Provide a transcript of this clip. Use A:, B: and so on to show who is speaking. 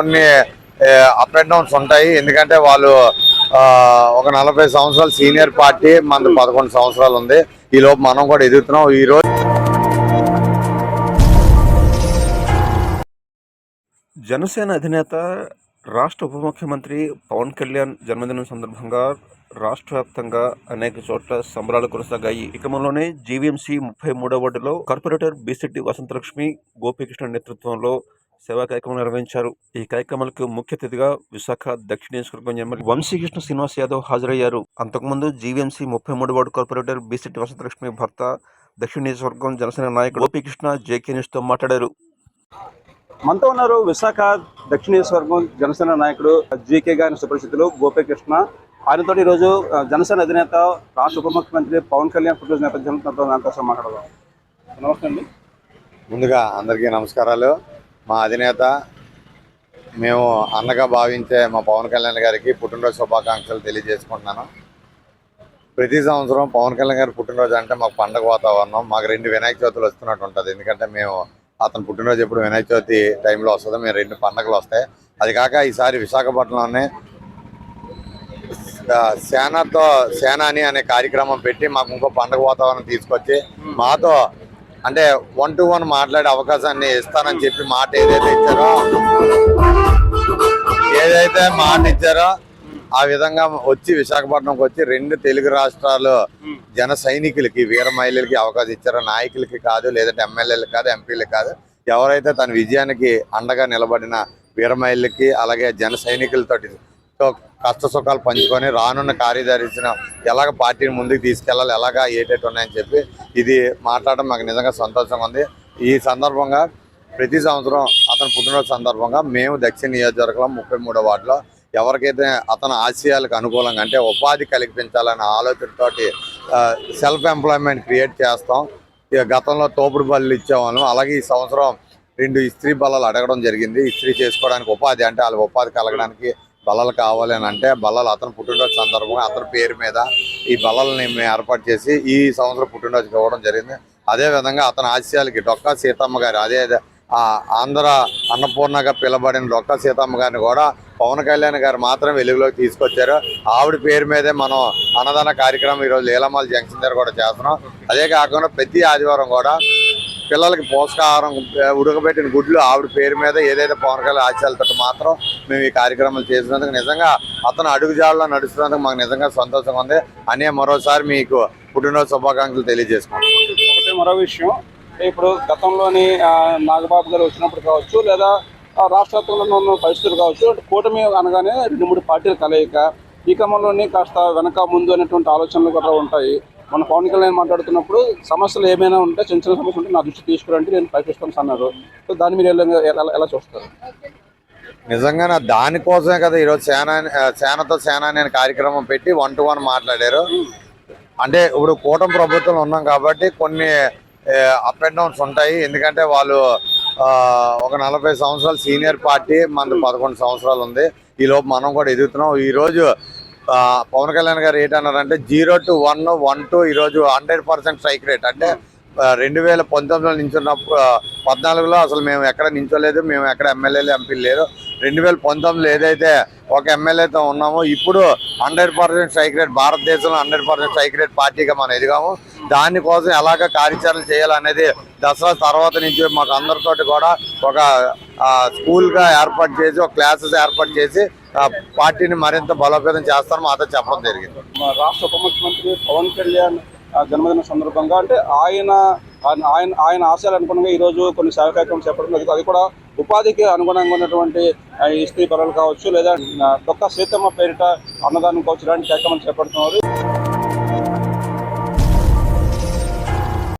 A: కొన్ని up and downs ఉంటాయి. ఎందుకంటే వాళ్ళు ఒక నలభై సంవత్సరాలు సీనియర్ పార్టీ మన పదకొండు సంవత్సరాలు ఉంది. ఈ లోపు మనం కూడా ఎదుగుతున్నాం. ఈ రోజు
B: జనసేన అధినేత రాష్ట్ర ఉప ముఖ్యమంత్రి పవన్ కళ్యాణ్ జన్మదినం సందర్భంగా రాష్ట్ర వ్యాప్తంగా అనేక చోట్ల సంబరాలు కొనసాగాయి. ఈ క్రమంలోనే జీవీఎంసీ ముప్పై మూడో వార్డులో కార్పొరేటర్ బీసెట్టి వసంతలక్ష్మి గోపికృష్ణ నేతృత్వంలో సేవా కార్యక్రమం నిర్వహించారు. ఈ కార్యక్రమాలకు ముఖ్య అతిథిగా విశాఖ దక్షిణ నియోజకవర్గం ఎమ్మెల్యే వంశీకృష్ణ శ్రీనివాస్ యాదవ్ హాజరయ్యారు. అంతకుముందు జీవీఎంసీ ముప్పై మూడు వార్డు కార్పొరేటర్ బీసెట్టి వసంతలక్ష్మి భర్త దక్షిణ నియోజకవర్గం జనసేన నాయకుడు గోపీకృష్ణ జేకే న్యూస్తో మాట్లాడారు.
C: మనతో ఉన్నారు విశాఖ దక్షిణ నియోజకవర్గం జనసేన నాయకుడు జీకే గారి సుపరిస్థితులు గోపీకృష్ణ ఆయనతో ఈరోజు జనసేన అధినేత రాష్ట్ర ఉప ముఖ్యమంత్రి పవన్ కళ్యాణ్ పుట్టిన నేపథ్యంలో నాతో నాతో మాట్లాడదాం నమస్తే అండి.
A: ముందుగా అందరికీ నమస్కారాలు. మా అధినేత మేము అన్నగా భావించే మా పవన్ కళ్యాణ్ గారికి పుట్టినరోజు శుభాకాంక్షలు తెలియజేసుకుంటున్నాను. ప్రతి సంవత్సరం పవన్ కళ్యాణ్ గారి పుట్టినరోజు అంటే మాకు పండగ వాతావరణం. మాకు రెండు వినాయక చవితులు వస్తున్నట్టు ఉంటుంది. ఎందుకంటే మేము అతను పుట్టినరోజు ఎప్పుడు వినాయక చవితి టైంలో వస్తుందో మేము రెండు పండగలు వస్తాయి. అది కాక ఈసారి విశాఖపట్నంలోనే సేనతో సేనాని అనే కార్యక్రమం పెట్టి మాకు ఇంకో పండగ వాతావరణం తీసుకొచ్చి మాతో అంటే వన్ టు వన్ మాట్లాడే అవకాశాన్ని ఇస్తానని చెప్పి మాట ఏదైతే ఇచ్చారో ఏదైతే మాట ఇచ్చారో ఆ విధంగా వచ్చి విశాఖపట్నంకి వచ్చి రెండు తెలుగు రాష్ట్రాలు జన సైనికులకి వీర మహిళలకి అవకాశం ఇచ్చారో నాయకులకి కాదు లేదంటే ఎమ్మెల్యేలకు కాదు ఎంపీలకు కాదు ఎవరైతే తన విజయానికి అండగా నిలబడిన వీర మహిళలకి అలాగే జన సైనికులతోటి తో కష్ట సుఖాలు పంచుకొని రానున్న కార్యదర్శిన ఎలాగ పార్టీని ముందుకు తీసుకెళ్ళాలి ఎలాగా ఏటేటి ఉన్నాయని చెప్పి ఇది మాట్లాడడం మాకు నిజంగా సంతోషంగా ఉంది. ఈ సందర్భంగా ప్రతి సంవత్సరం అతను పుట్టినరోజు సందర్భంగా మేము దక్షిణ నియోజకవర్గంలో ముప్పై మూడో వార్డులో ఎవరికైతే అతని ఆశయాలకు అనుకూలంగా అంటే ఉపాధి కల్పించాలనే ఆలోచనతోటి సెల్ఫ్ ఎంప్లాయ్మెంట్ క్రియేట్ చేస్తాం. ఇక గతంలో తోపుడు బళ్ళు ఇచ్చేవాళ్ళం. అలాగే ఈ సంవత్సరం రెండు ఇస్త్రీ బల్లలు అడగడం జరిగింది. ఇస్త్రీ చేసుకోవడానికి ఉపాధి అంటే వాళ్ళ ఉపాధి కలగడానికి బల్లలు కావాలి అని అంటే బల్లలు అతను పుట్టినరోజు సందర్భంగా అతని పేరు మీద ఈ బల్లలని మేము ఏర్పాటు చేసి ఈ సంవత్సరం పుట్టినరోజుకి ఇవ్వడం జరిగింది. అదే విధంగా అతని ఆశయాలకి డొక్కా సీతమ్మ గారు అదే ఆంధ్ర అన్నపూర్ణగా పిలబడిన డొక్కా సీతమ్మ గారిని కూడా పవన్ కళ్యాణ్ గారు మాత్రం వెలుగులోకి తీసుకొచ్చారు. ఆవిడ పేరు మీదే మనం అన్నదాన కార్యక్రమం ఈరోజు లీలమాల జంక్షన్ దగ్గర కూడా చేస్తున్నాం. అదే కాకుండా ప్రతి ఆదివారం కూడా పిల్లలకి పోషకాహారం ఉడకబెట్టిన గుడ్లు ఆవిడ పేరు మీద ఏదైతే పవన్ కళ్యాణ్ ఆశయాలతో మాత్రం మేము ఈ కార్యక్రమాలు చేసినందుకు నిజంగా అతను అడుగుజాడలో నడుస్తున్నందుకు మాకు నిజంగా సంతోషంగా ఉంది. అనే మరోసారి మీకు పుట్టినరోజు శుభాకాంక్షలు తెలియజేసుకుంటాం
C: ఒకటి మరో విషయం ఇప్పుడు గతంలోని నాగబాబు గారు వచ్చినప్పుడు కావచ్చు లేదా రాష్ట్రత్వంలో రాష్ట్ర ఉన్న పరిస్థితులు కావచ్చు అంటే కూటమి అనగానే రెండు మూడు పార్టీల కలయిక ఈ క్రమంలోనే కాస్త వెనక ముందు అనేటువంటి ఆలోచనలు కూడా ఉంటాయి. మన పవన్ కళ్యాణ్ మాట్లాడుతున్నప్పుడు సమస్యలు ఏమైనా ఉంటే చిన్న చిన్న సమస్యలు ఉంటే నా దృష్టి తీసుకురంటే నేను ప్రయత్నిస్తాను అన్నారు. సో దాన్ని మీరు ఎలా ఎలా- చూస్తారు?
A: నిజంగా నా దానికోసమే కదా ఈరోజు సేనా సేనతో సేనా నేను కార్యక్రమం పెట్టి వన్ టు వన్ మాట్లాడారు. అంటే ఇప్పుడు కూటమి ప్రభుత్వంలో ఉన్నాం కాబట్టి కొన్ని అప్ అండ్ డౌన్స్ ఉంటాయి. ఎందుకంటే వాళ్ళు ఒక నలభై సంవత్సరాలు సీనియర్ పార్టీ మనది పదకొండు సంవత్సరాలు ఉంది. ఈ లోపు మనం కూడా ఎదుగుతున్నాం. ఈరోజు పవన్ కళ్యాణ్ గారు ఏంటన్నారంటే zero to one one to ఈరోజు హండ్రెడ్ పర్సెంట్ స్ట్రైక్ రేట్. అంటే రెండు వేల పంతొమ్మిదిలో నించున్నప్పుడు పద్నాలుగులో అసలు మేము ఎక్కడ నించోలేదు మేము ఎక్కడ ఎమ్మెల్యేలు ఎంపీలు లేరు. రెండు వేల పంతొమ్మిదిలో ఏదైతే ఒక ఎమ్మెల్యేతో ఉన్నామో ఇప్పుడు హండ్రెడ్ పర్సెంట్ స్ట్రైక్ రేట్ భారతదేశంలో హండ్రెడ్ పర్సెంట్ స్ట్రైక్ రేట్ పార్టీగా మనం ఎదిగాము. దానికోసం ఎలాగ కార్యాచరణ చేయాలనేది దసరా తర్వాత నుంచి మాకు అందరితోటి కూడా ఒక స్కూల్గా ఏర్పాటు చేసి ఒక క్లాసెస్ ఏర్పాటు చేసి పార్టీని మరింత బలోపేతం చేస్తాను మాతో చెప్పడం జరిగింది
C: మా రాష్ట్ర ఉప ముఖ్యమంత్రి పవన్ కళ్యాణ్ జన్మదిన సందర్భంగా అంటే ఆయన ఆయన ఆయన- ఆయన ఆశయాలు అనుగుణంగా ఈరోజు కొన్ని సేవ కార్యక్రమం చేపట్టడం జరిగింది. అది కూడా ఉపాధికి అనుగుణంగా ఉన్నటువంటి ఆ, ఇస్త్రీ పనులు కావచ్చు లేదా ఆ, డొక్క సీతమ్మ పేరిట అన్నదానం కావచ్చు ఇలాంటి కార్యక్రమాలు చేపడుతున్నారు